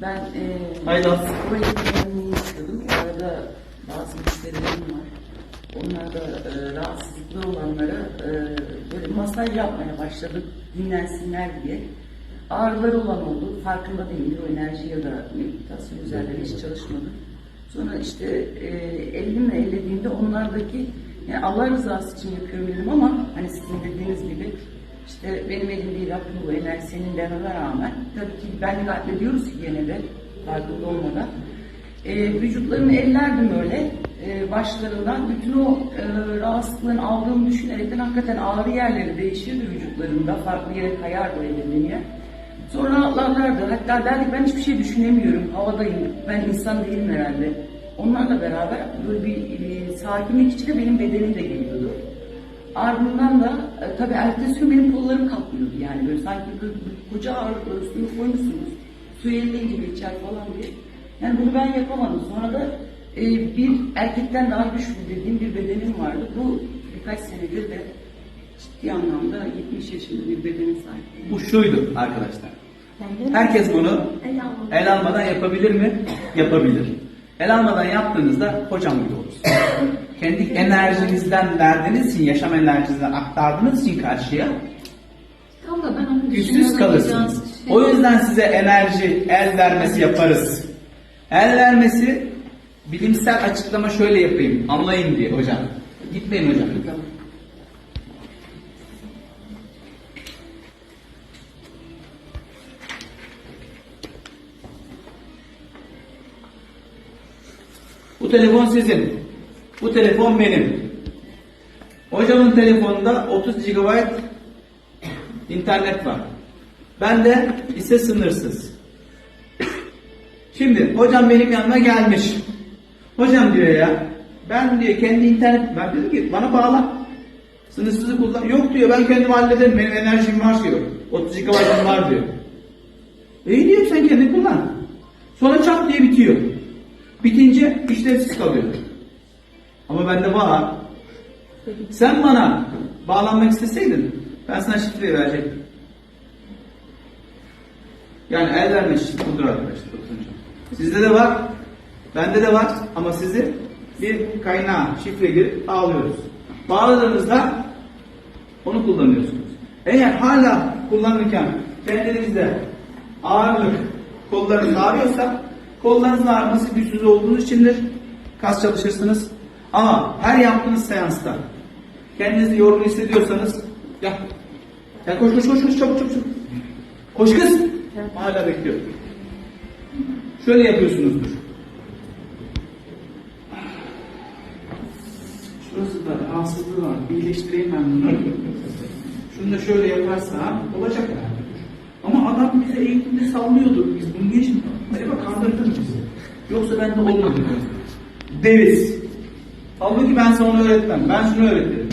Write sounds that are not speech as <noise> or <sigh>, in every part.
Ben e, Haydi al. spor istiyordum. Bu arada bazı müşterilerim var. Onlar da e, rahatsızlıklı olanlara e, böyle masaj yapmaya başladık dinlensinler diye. Ağrıları olan oldu. Farkında değildir. O enerji ya da meditasyon üzerinde hiç çalışmadım. Sonra işte e, elimle ellediğimde onlardaki yani Allah rızası için yapıyorum dedim ama hani sizin dediğiniz gibi işte benim elim değil Rabbim bu enerji senin dememe rağmen tabii ki benlik addediyoruz ki gene de farkında olmadan. E, vücutlarını ellerdim öyle e, başlarından. Bütün o e, rahatsızlığın aldığımı düşünerekten hakikaten ağrı yerleri değişirdi vücutlarında. Farklı yere kayardı o ellerinin yer. Sonra ağlarlardı. Hatta derdik ben hiçbir şey düşünemiyorum. Havadayım. Ben insan değilim herhalde. Onlarla beraber böyle bir e, sakinlik içinde benim bedenim de geliyordu. Ardından da e, tabii ertesi gün benim kollarım kalkmıyordu yani böyle sanki böyle koca ağırlıkları suyu koymuşsunuz. Suyu elleyince geçer falan diye. Yani bunu ben yapamadım. Sonra da e, bir erkekten daha güçlü dediğim bir bedenim vardı. Bu birkaç senedir de ciddi anlamda 70 yaşında bir bedene sahip. Bu şuydu arkadaşlar. Herkes bunu el almadan yapabilir mi? Yapabilir. El almadan yaptığınızda hocam gibi olursunuz. <laughs> Kendi enerjinizden verdiğiniz için, yaşam enerjinizden aktardığınız için karşıya Tam da ben onu güçsüz düşünüyorum. kalırsınız. Şey- O yüzden size enerji, el vermesi yaparız. El vermesi bilimsel açıklama şöyle yapayım, anlayın diye hocam. Gitmeyin hocam. Bu telefon sizin. Bu telefon benim. Hocamın telefonunda 30 GB internet var. Bende ise sınırsız. Şimdi hocam benim yanıma gelmiş. Hocam diyor ya ben diyor kendi internet ben dedim ki bana bağla. Sınırsızı kullan. Yok diyor ben kendim hallederim benim enerjim var diyor. 30 GB'ım var diyor. İyi diyor sen kendin kullan. Sonra çat diye bitiyor. Bitince işlevsiz kalıyor. Bende var. Sen bana bağlanmak isteseydin ben sana şifreyi verecektim. Yani el verme şifre budur arkadaşlar. Sizde de var, bende de var ama sizi bir kaynağa şifre girip bağlıyoruz. Bağladığınızda onu kullanıyorsunuz. Eğer hala kullanırken kendinizde ağırlık kollarınız ağrıyorsa kollarınızın ağrıması güçsüz olduğunuz içindir. Kas çalışırsınız. Ama her yaptığınız seansta kendinizi yorgun hissediyorsanız gel. Gel koş koş koş koş çabuk çabuk çabuk. Koş kız. Hala bekliyor. Şöyle yapıyorsunuzdur. Şurası da rahatsızlığı var. İyileştireyim ben bunu. Şunu da şöyle yaparsam olacak yani. Ama adam bize eğitimde sallıyordu. Biz bunu niye şimdi? Acaba kandırdı mı bizi? Yoksa ben de olmadı? Deriz. Halbuki ben sana onu öğretmem. Ben şunu öğretirim.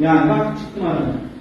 Yani bak çıktım aradan.